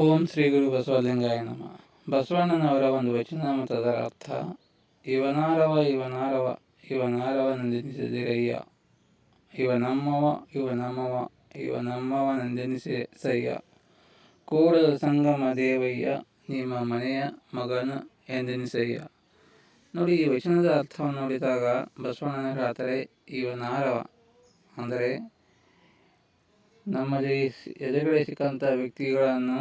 ಓಂ ಶ್ರೀ ಗುರು ಬಸವಲಿಂಗಾಯ ನಮ. ಬಸವಣ್ಣನವರ ಒಂದು ವಚನ ಮತ್ತು ಅರ್ಥ, ಇವನಾರವ ಇವನಾರವ ಇವನಾರವ ನಂದೆನಿಸಿದಿರಯ್ಯ. ಇವ ನಮ್ಮವ ಇವ ನಮ್ಮವ ಇವ ನಮ್ಮವ ನಂದೆನಿಸಿ ಸಯ್ಯ ಕೂಡಲ ಸಂಗಮ ದೇವಯ್ಯ, ನಿಮ್ಮ ಮನೆಯ ಮಗನ ಎಂದೆನಿಸಯ್ಯ. ನೋಡಿ, ಈ ವಚನದ ಅರ್ಥವನ್ನು ನೋಡಿದಾಗ ಬಸವಣ್ಣನ ಆದರೆ ಇವನಾರವ. ಅಂದರೆ ನಮ್ಮಲ್ಲಿ ಎದುರುಗಡೆ ಸಿಕ್ಕಂಥ ವ್ಯಕ್ತಿಗಳನ್ನು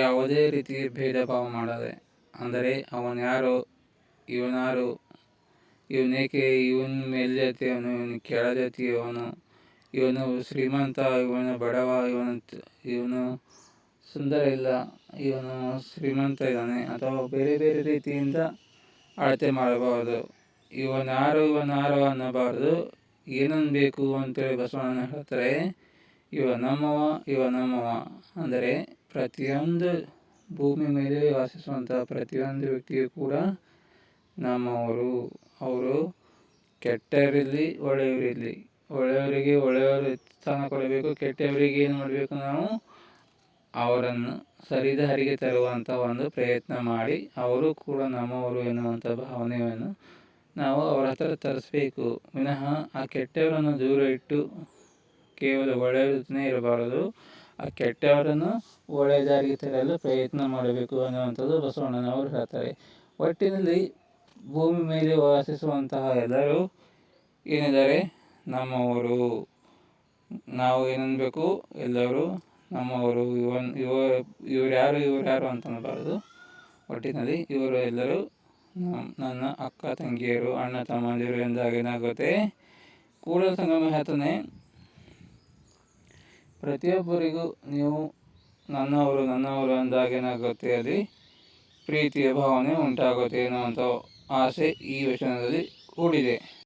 ಯಾವುದೇ ರೀತಿ ಭೇದ ಭಾವ ಮಾಡದೆ, ಅಂದರೆ ಅವನ್ಯಾರು ಇವನಾರು, ಇವನೇಕೆ, ಇವನ ಮೇಲ್ಜಾತಿಯವನು ಇವನು ಕೆಳಜಾತಿಯವನು ಇವನು ಶ್ರೀಮಂತ, ಇವನು ಬಡವ, ಇವನು ಇವನು ಸುಂದರ ಇಲ್ಲ, ಇವನು ಶ್ರೀಮಂತ ಇದ್ದಾನೆ ಅಥವಾ ಬೇರೆ ಬೇರೆ ರೀತಿಯಿಂದ ಅಳತೆ ಮಾಡಬಾರದು. ಇವನಾರು ಇವನಾರು ಅನ್ನಬಾರದು. ಏನನ್ನು ಬೇಕು ಅಂತೇಳಿ ಬಸವಣ್ಣ ಹೇಳ್ತಾರೆ, ಇವ ನಮ್ಮವ ಇವ ನಮ್ಮವ. ಅಂದರೆ ಪ್ರತಿಯೊಂದು ಭೂಮಿ ಮೇಲೆ ವಾಸಿಸುವಂಥ ಪ್ರತಿಯೊಂದು ವ್ಯಕ್ತಿಯು ಕೂಡ ನಮ್ಮವರು. ಅವರು ಕೆಟ್ಟವರಿರಲಿ, ಒಳ್ಳೆಯವರಿರಲಿ. ಒಳ್ಳೆಯವರಿಗೆ ಒಳ್ಳೆಯವರು ಸ್ಥಾನ ಕೊಡಬೇಕು, ಕೆಟ್ಟವರಿಗೆ ಏನು ಮಾಡಬೇಕು ನಾವು? ಅವರನ್ನು ಸರಿದಾರಿಗೆ ತರುವಂಥ ಒಂದು ಪ್ರಯತ್ನ ಮಾಡಿ ಅವರು ಕೂಡ ನಮ್ಮವರು ಎನ್ನುವಂಥ ಭಾವನೆಯನ್ನು ನಾವು ಅವರ ಹತ್ರ ತರಿಸ್ಬೇಕು. ವಿನಃ ಆ ಕೆಟ್ಟವರನ್ನು ದೂರ ಇಟ್ಟು ಕೇವಲ ಒಳ್ಳೆಯವರನ್ನೇ ಇರಬಾರದು. ಆ ಕೆಟ್ಟವರನ್ನು ಒಳ್ಳೆಯ ದಾರಿಗೆ ತರಲು ಪ್ರಯತ್ನ ಮಾಡಬೇಕು ಅನ್ನುವಂಥದ್ದು ಬಸವಣ್ಣನವರು ಹೇಳ್ತಾರೆ. ಒಟ್ಟಿನಲ್ಲಿ ಭೂಮಿ ಮೇಲೆ ವಾಸಿಸುವಂತಹ ಎಲ್ಲರೂ ಏನಿದ್ದಾರೆ? ನಮ್ಮವರು. ನಾವು ಏನನ್ಬೇಕು? ಎಲ್ಲರೂ ನಮ್ಮವರು. ಇವನ್, ಇವ ಇವ್ರು ಯಾರು ಇವ್ರು ಯಾರು ಅಂತ ಅನ್ನಬಾರದು. ಒಟ್ಟಿನಲ್ಲಿ ಇವರು ಎಲ್ಲರೂ ನನ್ನ ಅಕ್ಕ ತಂಗಿಯರು, ಅಣ್ಣ ತಮ್ಮಂದಿರು ಎಂದಾಗ ಏನಾಗುತ್ತೆ ಕೂಡಲ ಸಂಗಮ ಹೇಳ್ತಾನೆ ಪ್ರತಿಯೊಬ್ಬರಿಗೂ ನೀವು ನನ್ನವರು ನನ್ನವರು ಅಂದಾಗ ಏನಾಗುತ್ತೆ ಅಲ್ಲಿ ಪ್ರೀತಿಯ ಭಾವನೆ ಉಂಟಾಗುತ್ತೆ ಅಂತ ಆಸೆ ಈ ವಚನದಲ್ಲಿ ಕೂಡಿದೆ.